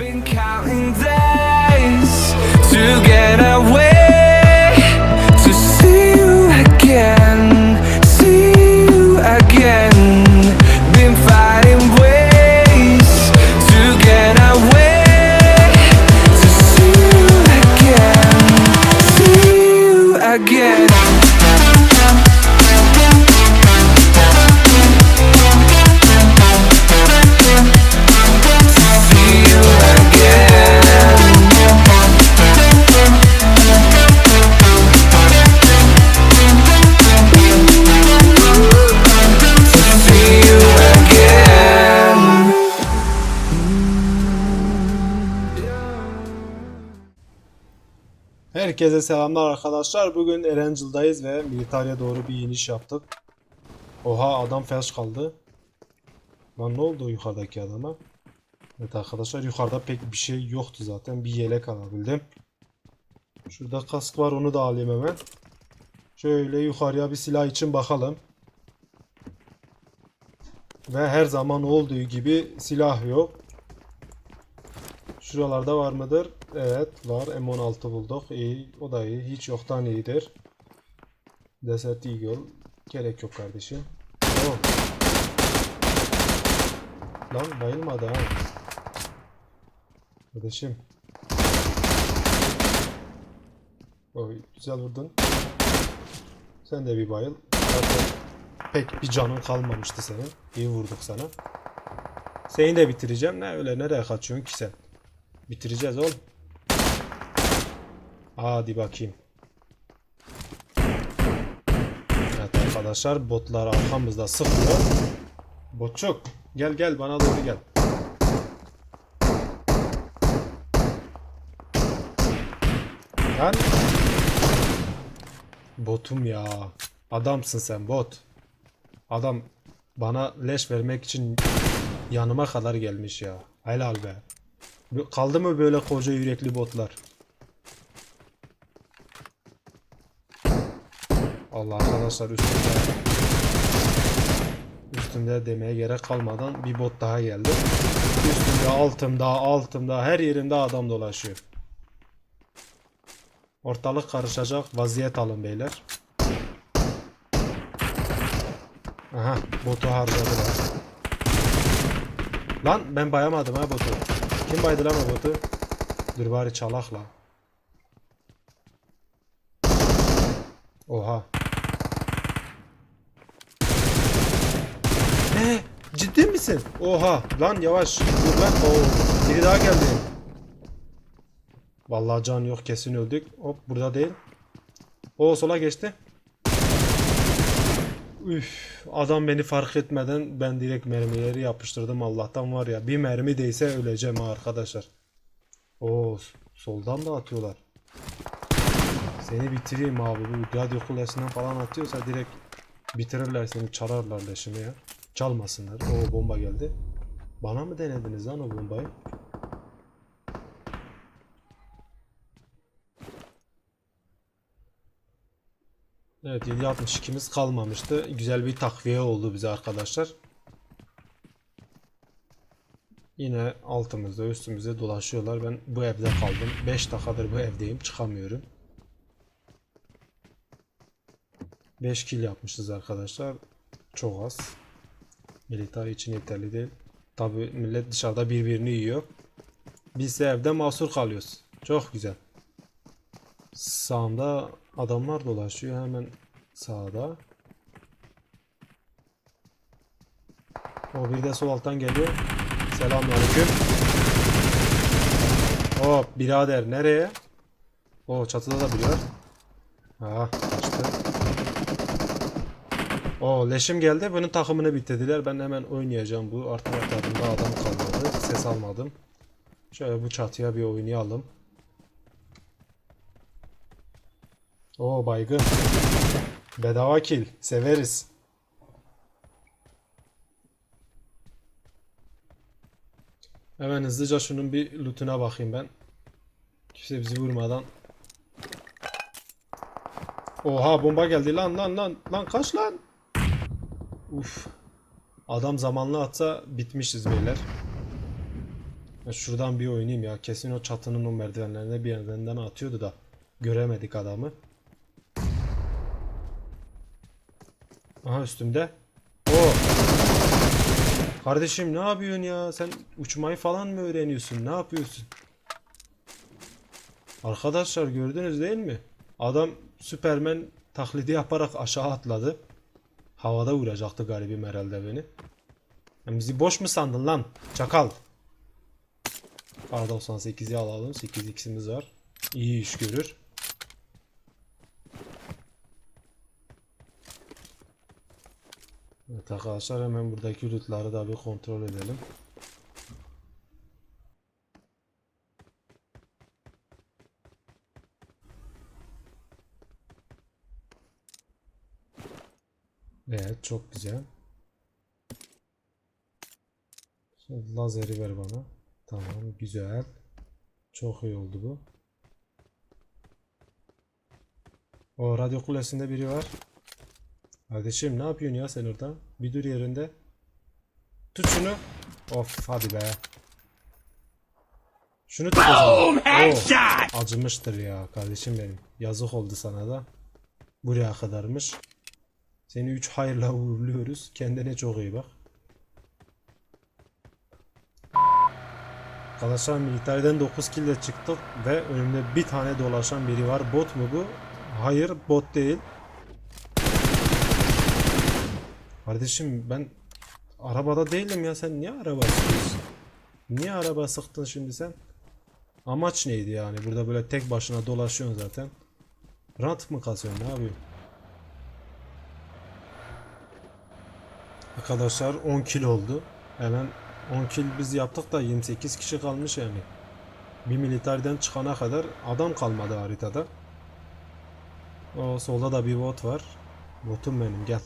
been counting Herkese selamlar arkadaşlar. Bugün Erangel'dayız ve Militarya doğru bir iniş yaptık. Oha adam felç kaldı. Lan ne oldu yukarıdaki adama? Evet arkadaşlar yukarıda pek bir şey yoktu zaten. Bir yelek alabildim. Şurada kask var onu da alayım hemen. Şöyle yukarıya bir silah için bakalım. Ve her zaman olduğu gibi silah yok. Şuralarda var mıdır? Evet var. M16 bulduk. İyi. O da iyi. Hiç yoktan iyidir. Desert Eagle. Gerek yok kardeşim. Oh. Lan bayılmadı ha. Kardeşim. Oy, güzel vurdun. Sen de bir bayıl. Zaten pek bir canın kalmamıştı senin. İyi vurduk sana. Seni de bitireceğim. Ne öyle nereye kaçıyorsun ki sen? Bitireceğiz oğlum. Hadi bakayım. Evet arkadaşlar botlar arkamızda sıkıyor. Botçuk gel gel bana doğru gel. Lan. Botum ya. Adamsın sen bot. Adam bana leş vermek için yanıma kadar gelmiş ya. Helal be. Kaldı mı böyle koca yürekli botlar? Allah arkadaşlar üstünde üstünde demeye gerek kalmadan bir bot daha geldi. Üstümde, altımda, altımda, her yerimde adam dolaşıyor. Ortalık karışacak. Vaziyet alın beyler. Aha, botu harcadılar. Lan ben bayamadım ha botu. Kim baydı lan o botu? Dur bari çalakla. Oha. Ne? Ciddi misin? Oha. Lan yavaş. Dur lan. Oo. Biri daha geldi. Vallahi can yok kesin öldük. Hop burada değil. O sola geçti. Üf, adam beni fark etmeden ben direkt mermileri yapıştırdım Allah'tan var ya bir mermi değse öleceğim arkadaşlar. Oo soldan da atıyorlar. Seni bitireyim abi bu radyo kulesinden falan atıyorsa direkt bitirirler seni çalarlar leşini ya. Çalmasınlar. O bomba geldi. Bana mı denediniz lan o bombayı? Evet 7.62'miz kalmamıştı. Güzel bir takviye oldu bize arkadaşlar. Yine altımızda üstümüzde dolaşıyorlar. Ben bu evde kaldım. 5 dakikadır bu evdeyim. Çıkamıyorum. 5 kill yapmışız arkadaşlar. Çok az. Militar için yeterli değil. Tabi millet dışarıda birbirini yiyor. Biz de evde mahsur kalıyoruz. Çok güzel. Sağımda adamlar dolaşıyor hemen sağda. O bir de sol alttan geliyor. Selamünaleyküm. Hop birader nereye? O çatıda da biri var. Ha kaçtı. O leşim geldi. Bunun takımını bitirdiler. Ben hemen oynayacağım bu. Arka tarafında adam kalmadı. Ses almadım. Şöyle bu çatıya bir oynayalım. O baygın. Bedava kill. Severiz. Hemen hızlıca şunun bir lootuna bakayım ben. Kimse bizi vurmadan. Oha bomba geldi lan lan lan. Lan kaç lan. Uf. Adam zamanlı atsa bitmişiz beyler. Ya şuradan bir oynayayım ya. Kesin o çatının o merdivenlerine bir yerden atıyordu da göremedik adamı. Aha üstümde. Oo. Kardeşim ne yapıyorsun ya? Sen uçmayı falan mı öğreniyorsun? Ne yapıyorsun? Arkadaşlar gördünüz değil mi? Adam Süpermen taklidi yaparak aşağı atladı. Havada vuracaktı garibim herhalde beni. Sen bizi boş mu sandın lan? Çakal. Kar 98'i alalım. 8x'imiz var. İyi iş görür. Evet arkadaşlar hemen buradaki lootları da bir kontrol edelim. Evet çok güzel. Şimdi lazeri ver bana. Tamam güzel. Çok iyi oldu bu. O radyo kulesinde biri var. Kardeşim ne yapıyorsun ya sen orada? Bir dur yerinde. Tut şunu. Of hadi be. Şunu tut zaman. Oo, acımıştır ya kardeşim benim. Yazık oldu sana da. Buraya kadarmış. Seni 3 hayırla uğurluyoruz. Kendine çok iyi bak. Arkadaşlar militerden 9 kill ile çıktık ve önümde bir tane dolaşan biri var. Bot mu bu? Hayır bot değil. Kardeşim ben arabada değilim ya sen niye araba sıkıyorsun? Niye araba sıktın şimdi sen? Amaç neydi yani? Burada böyle tek başına dolaşıyorsun zaten. Rant mı kasıyorsun ne yapıyorsun? Arkadaşlar 10 kill oldu. Hemen 10 kill biz yaptık da 28 kişi kalmış yani. Bir militerden çıkana kadar adam kalmadı haritada. O solda da bir bot var. Botum benim gel.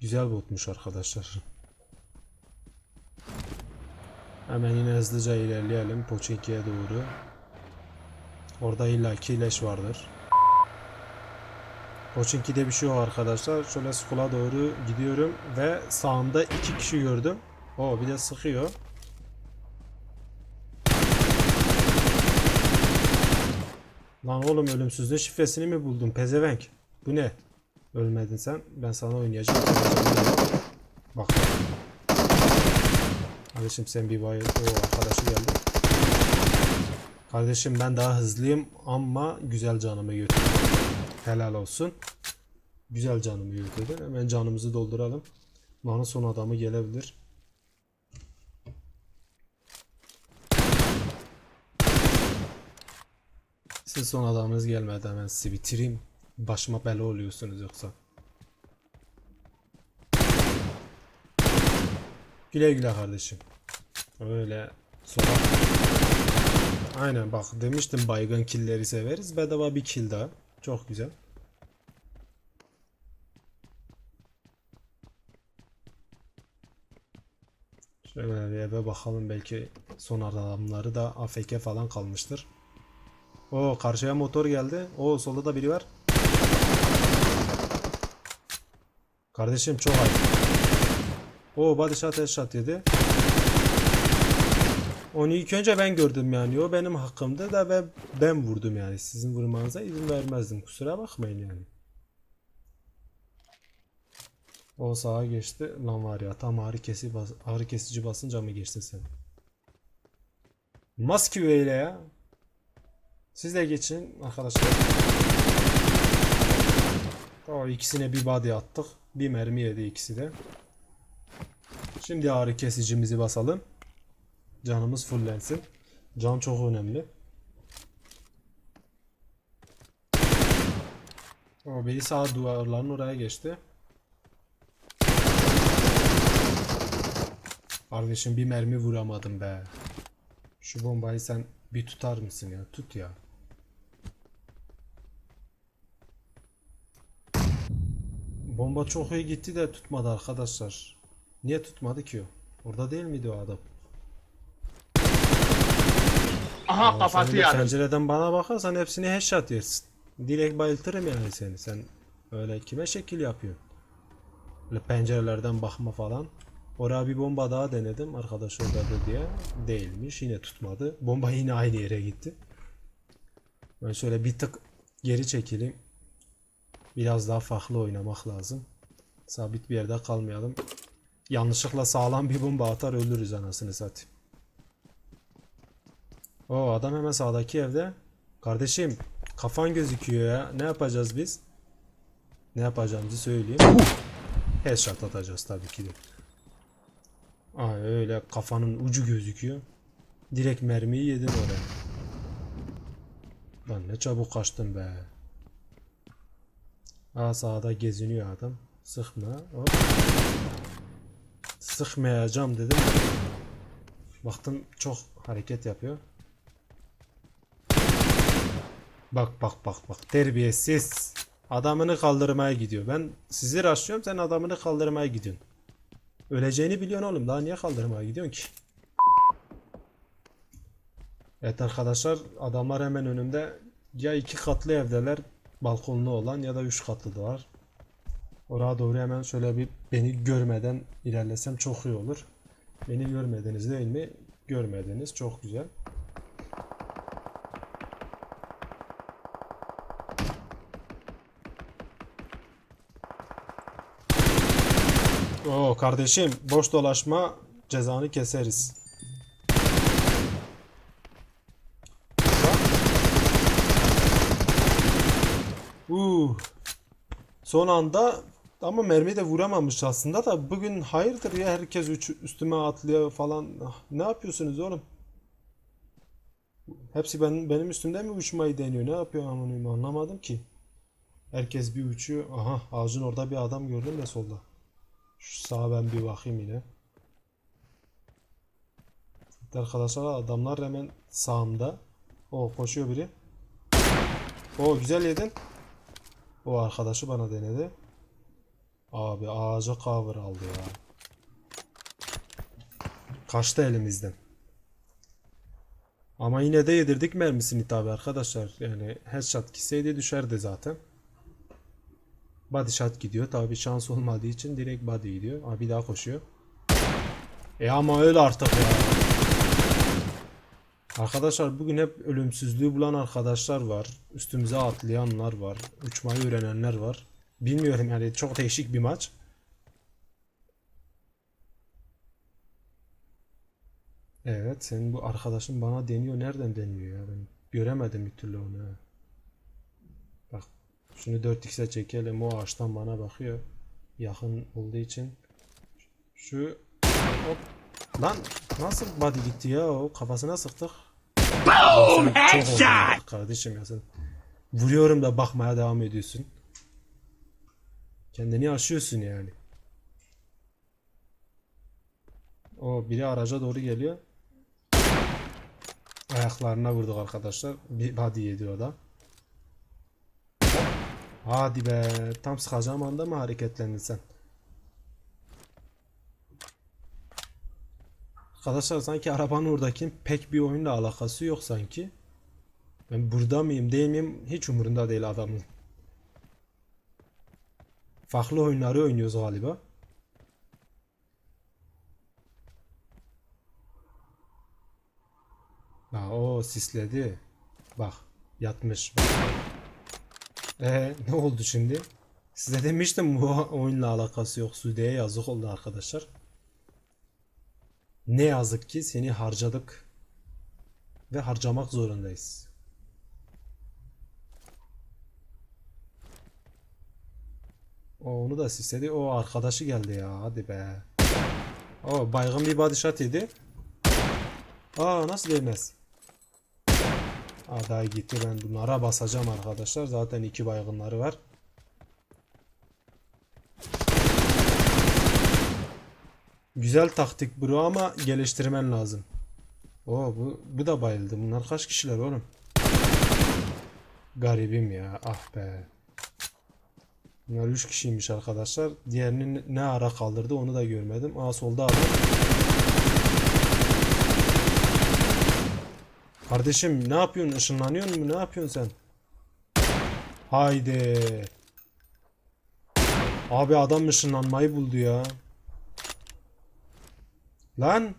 Güzel botmuş arkadaşlar. Hemen yine hızlıca ilerleyelim Poçinki'ye doğru. Orada illaki leş vardır. Poçinki'de bir şey yok arkadaşlar. Şöyle skula doğru gidiyorum ve sağımda iki kişi gördüm. O bir de sıkıyor. Lan oğlum ölümsüzlüğün şifresini mi buldun pezevenk? Bu ne? Ölmedin sen. Ben sana oynayacağım. Bak. Kardeşim sen bir bayıl. O arkadaşı geldi. Kardeşim ben daha hızlıyım ama güzel canımı götürdüm. Helal olsun. Güzel canımı götürdün. Hemen canımızı dolduralım. Lan son adamı gelebilir. Siz son adamınız gelmedi hemen sizi bitireyim. Başıma bela oluyorsunuz yoksa. Güle güle kardeşim. Öyle sonra. Aynen bak demiştim baygın killleri severiz. Bedava bir kill daha. Çok güzel. Şöyle bir eve bakalım belki son adamları da AFK falan kalmıştır. O karşıya motor geldi. O solda da biri var. Kardeşim çok ayıp. O body shot headshot yedi. Onu ilk önce ben gördüm yani. O benim hakkımda da ve ben vurdum yani. Sizin vurmanıza izin vermezdim. Kusura bakmayın yani. O sağa geçti. Lan var ya tam ağrı, kesi bas ağrı kesici basınca mı geçtin sen? Maske öyle ya. Siz de geçin arkadaşlar. O ikisine bir body attık. Bir mermi yedi ikisi de. Şimdi ağrı kesicimizi basalım. Canımız fullensin. Can çok önemli. O biri sağ duvarların oraya geçti. Kardeşim bir mermi vuramadım be. Şu bombayı sen bir tutar mısın ya? Tut ya. Bomba çok iyi gitti de tutmadı arkadaşlar. Niye tutmadı ki o? Orada değil miydi o adam? Aha de yarım. pencereden bana bakarsan hepsini headshot yersin. Direkt bayıltırım yani seni. Sen öyle kime şekil yapıyorsun? Böyle pencerelerden bakma falan. Oraya bir bomba daha denedim arkadaş oradadır diye. Değilmiş. Yine tutmadı. Bomba yine aynı yere gitti. Ben şöyle bir tık geri çekileyim. Biraz daha farklı oynamak lazım. Sabit bir yerde kalmayalım. Yanlışlıkla sağlam bir bomba atar ölürüz anasını satayım. O adam hemen sağdaki evde. Kardeşim kafan gözüküyor ya. Ne yapacağız biz? Ne yapacağımızı söyleyeyim. Headshot atacağız tabii ki de. Aa öyle kafanın ucu gözüküyor. Direkt mermiyi yedin oraya. Lan ne çabuk kaçtın be. Aa sağda geziniyor adam. Sıkma. Hop. Sıkmayacağım dedim. Baktım çok hareket yapıyor. Bak bak bak bak terbiyesiz. Adamını kaldırmaya gidiyor. Ben sizi rastlıyorum sen adamını kaldırmaya gidiyorsun. Öleceğini biliyorsun oğlum. Daha niye kaldırmaya gidiyorsun ki? Evet arkadaşlar adamlar hemen önümde ya iki katlı evdeler balkonlu olan ya da üç katlılar. Oraya doğru hemen şöyle bir beni görmeden ilerlesem çok iyi olur. Beni görmediniz değil mi? Görmediniz. Çok güzel. Kardeşim boş dolaşma cezanı keseriz. Uh. Son anda ama mermi de vuramamış aslında da bugün hayırdır ya herkes üç, üstüme atlıyor falan. Ah, Ne yapıyorsunuz oğlum? Hepsi benim, benim üstümde mi uçmayı deniyor? Ne yapıyor amanıyım anlamadım ki. Herkes bir uçuyor. Aha ağacın orada bir adam gördüm de solda. Şu sağa ben bir bakayım yine. Arkadaşlar adamlar hemen sağımda. O koşuyor biri. O güzel yedin. O arkadaşı bana denedi. Abi ağaca cover aldı ya. Kaçtı elimizden. Ama yine de yedirdik mermisini tabi arkadaşlar. Yani headshot gitseydi düşerdi zaten. Body shot gidiyor. Tabi şans olmadığı için direkt body gidiyor. Abi bir daha koşuyor. E ama öyle artık ya. Arkadaşlar bugün hep ölümsüzlüğü bulan arkadaşlar var. Üstümüze atlayanlar var. Uçmayı öğrenenler var. Bilmiyorum yani çok değişik bir maç. Evet senin bu arkadaşın bana deniyor. Nereden deniyor ya? Ben göremedim bir türlü onu. Şunu 4x'e çekelim. O ağaçtan bana bakıyor. Yakın olduğu için. Şu hop. Lan nasıl body gitti ya o kafasına sıktık. Boom headshot. Kardeşim ya sen vuruyorum da bakmaya devam ediyorsun. Kendini aşıyorsun yani. O biri araca doğru geliyor. Ayaklarına vurduk arkadaşlar. Bir body yedi o da. Hadi be. Tam sıkacağım anda mı hareketlendin sen? Arkadaşlar sanki arabanın oradaki pek bir oyunla alakası yok sanki. Ben burada mıyım değil miyim hiç umurunda değil adamın. Farklı oyunları oynuyoruz galiba. Ha, o sisledi. Bak yatmış. Bak. Ee, ne oldu şimdi? Size demiştim bu oyunla alakası yok. Sude'ye yazık oldu arkadaşlar. Ne yazık ki seni harcadık ve harcamak zorundayız. O onu da sisledi. O arkadaşı geldi ya. Hadi be. O baygın bir body shot. Aa nasıl değmez? Aa daha gitti. Ben bunlara basacağım arkadaşlar. Zaten iki baygınları var. Güzel taktik bro ama geliştirmen lazım. Oo bu bu da bayıldı. Bunlar kaç kişiler oğlum? Garibim ya. Ah be. Bunlar 3 kişiymiş arkadaşlar. Diğerini ne ara kaldırdı onu da görmedim. Aa solda abi. Kardeşim ne yapıyorsun? Işınlanıyor mu? Ne yapıyorsun sen? Haydi. Abi adam ışınlanmayı buldu ya. Lan.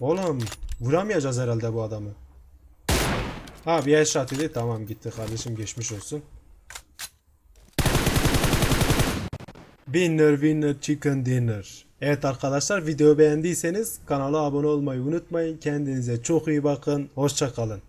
Oğlum vuramayacağız herhalde bu adamı. Ha bir headshot dedi tamam gitti kardeşim geçmiş olsun. Winner winner chicken dinner. Evet arkadaşlar video beğendiyseniz kanala abone olmayı unutmayın. Kendinize çok iyi bakın. Hoşça kalın.